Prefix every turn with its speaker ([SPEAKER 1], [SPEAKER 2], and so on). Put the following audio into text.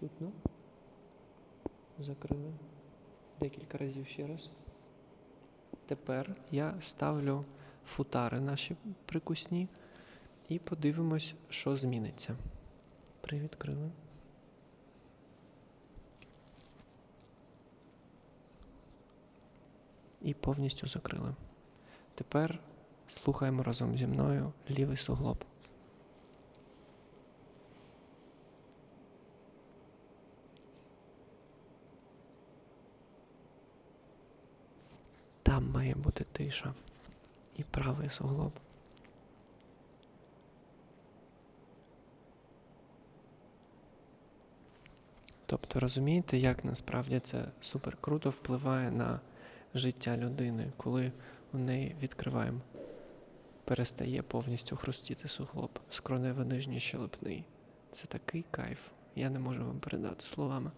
[SPEAKER 1] чутно. Закрили. Декілька разів ще раз. Тепер я ставлю футари наші прикусні і подивимось, що зміниться. Привідкрили. І повністю закрили. Тепер слухаємо разом зі мною лівий суглоб. Там має бути тиша. І правий суглоб. Тобто розумієте, як насправді це супер круто впливає на життя людини, коли у неї відкриваємо. Перестає повністю хрустіти суглоб, скронево нижній щелепний. Це такий кайф. Я не можу вам передати словами.